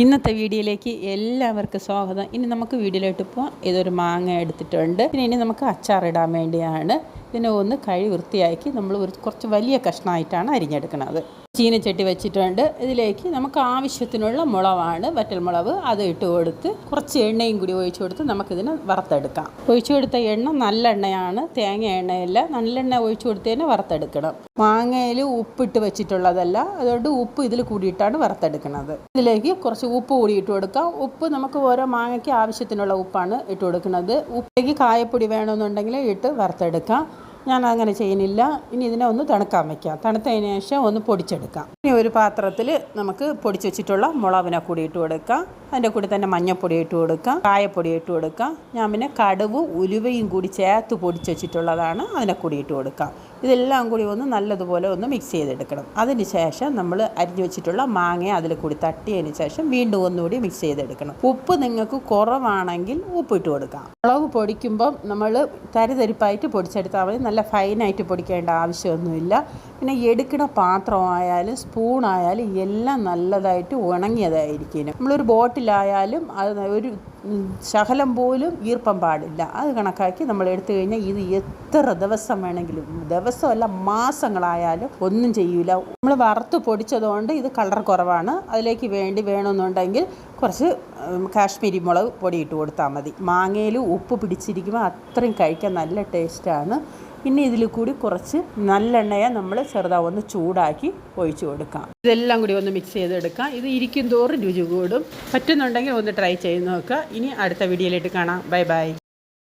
ഇന്നത്തെ വീഡിയോയിലേക്ക് എല്ലാവർക്കും സ്വാഗതം. ഇനി നമുക്ക് വീഡിയോയിലോട്ട് പോകാം ഇതൊരു മാങ്ങ എടുത്തിട്ടുണ്ട്. പിന്നെ ഇനി നമുക്ക് അച്ചാറിടാൻ വേണ്ടിയാണ്. ഇതിനെ ഒന്ന് കഴി വൃത്തിയാക്കി നമ്മൾ കുറച്ച് വലിയ കഷ്ണമായിട്ടാണ് അരിഞ്ഞെടുക്കുന്നത്. ചീനച്ചട്ടി വെച്ചിട്ടുണ്ട്. ഇതിലേക്ക് നമുക്ക് ആവശ്യത്തിനുള്ള മുളവാണ് വറ്റൽമുളക് അത് ഇട്ട് കൊടുത്ത് കുറച്ച് എണ്ണയും കൂടി ഒഴിച്ചു കൊടുത്ത് നമുക്കിതിനെ വറുത്തെടുക്കാം. ഒഴിച്ചു കൊടുത്ത എണ്ണ നല്ല എണ്ണയാണ്. തേങ്ങ എണ്ണയല്ല നല്ലെണ്ണ ഒഴിച്ചു കൊടുത്ത് തന്നെ വറുത്തെടുക്കണം. മാങ്ങയിൽ ഉപ്പിട്ട് വെച്ചിട്ടുള്ളതല്ല അതുകൊണ്ട് ഉപ്പ് ഇതിൽ കൂടിയിട്ടാണ് വറുത്തെടുക്കുന്നത്. ഇതിലേക്ക് കുറച്ച് ഉപ്പ് കൂടി ഇട്ട് കൊടുക്കാം. ഉപ്പ് നമുക്ക് ഓരോ മാങ്ങയ്ക്ക് ആവശ്യത്തിനുള്ള ഉപ്പാണ് ഇട്ട് കൊടുക്കുന്നത്. ഉപ്പിലേക്ക് കായപ്പൊടി വേണമെന്നുണ്ടെങ്കിൽ ഇട്ട് വറുത്തെടുക്കാം. ഞാൻ അങ്ങനെ ചെയ്യുന്നില്ല. ഇനി ഇതിനെ ഒന്ന് തണുക്കാൻ വയ്ക്കാം തണുത്തതിന് ശേഷം ഒന്ന് പൊടിച്ചെടുക്കാം. ഇനി ഒരു പാത്രത്തിൽ നമുക്ക് പൊടിച്ച് വെച്ചിട്ടുള്ള മുളകിനെ കൂടി ഇട്ട് കൊടുക്കാം. അതിന്റെ കൂടി തന്നെ മഞ്ഞൾപ്പൊടി ഇട്ട് കൊടുക്കാം. കായപ്പൊടി ഇട്ട് കൊടുക്കാം. ഞാൻ പിന്നെ കടുവും ഉലുവയും കൂടി ചേർത്ത് പൊടിച്ച് വെച്ചിട്ടുള്ളതാണ് അതിനെ കൂടി ഇട്ട് കൊടുക്കാം. ഇതെല്ലാം കൂടി ഒന്ന് നല്ലതുപോലെ ഒന്ന് മിക്സ് ചെയ്തെടുക്കണം. അതിന് ശേഷം നമ്മൾ അരിഞ്ഞു വെച്ചിട്ടുള്ള മാങ്ങ അതിൽ കൂടി തട്ടിയതിന് ശേഷം വീണ്ടും ഒന്നുകൂടി മിക്സ് ചെയ്തെടുക്കണം. ഉപ്പ് നിങ്ങൾക്ക് കുറവാണെങ്കിൽ ഉപ്പ് ഇട്ട് കൊടുക്കാം. മുളക് പൊടിക്കുമ്പം നമ്മൾ തരിതരിപ്പായിട്ട് പൊടിച്ചെടുത്താൽ മതി. നല്ല ഫൈനായിട്ട് പൊടിക്കേണ്ട ആവശ്യമൊന്നുമില്ല. പിന്നെ എടുക്കുന്ന പാത്രമായാലും സ്പൂണായാലും എല്ലാം നല്ലതായിട്ട് ഉണങ്ങിയതായിരിക്കും നമ്മളൊരു ബോട്ടിലായാലും അത് ഒരു ശകലം പോലും ഈർപ്പം പാടില്ല. അത് കണക്കാക്കി നമ്മൾ എടുത്തു കഴിഞ്ഞാൽ ഇത് എത്ര ദിവസം വേണമെങ്കിലും ദിവസമല്ല മാസങ്ങളായാലും ഒന്നും ചെയ്യൂല. നമ്മൾ വറുത്ത് പൊടിച്ചതുകൊണ്ട് ഇത് കളർ കുറവാണ്. അതിലേക്ക് വേണ്ടി വേണമെന്നുണ്ടെങ്കിൽ കുറച്ച് കാശ്മീരി മുളക് പൊടി ഇട്ട് കൊടുത്താൽ മതി. മാങ്ങയിൽ ഉപ്പ് പിടിച്ചിരിക്കുമ്പോൾ അത്രയും കഴിക്കാൻ നല്ല ടേസ്റ്റാണ്. പിന്നെ ഇതിൽ കൂടി കുറച്ച് നല്ലെണ്ണയെ നമ്മൾ ചെറുതാവ് ഒന്ന് ചൂടാക്കി ഒഴിച്ചു കൊടുക്കാം. ഇതെല്ലാം കൂടി ഒന്ന് മിക്സ് ചെയ്തെടുക്കാം. ഇത് ഇരിക്കും തോറും രുചി കൂടും. പറ്റുന്നുണ്ടെങ്കിൽ ഒന്ന് ട്രൈ ചെയ്ത് നോക്കുക. ഇനി അടുത്ത വീഡിയോയിലേക്ക് കാണാം. Bye bye.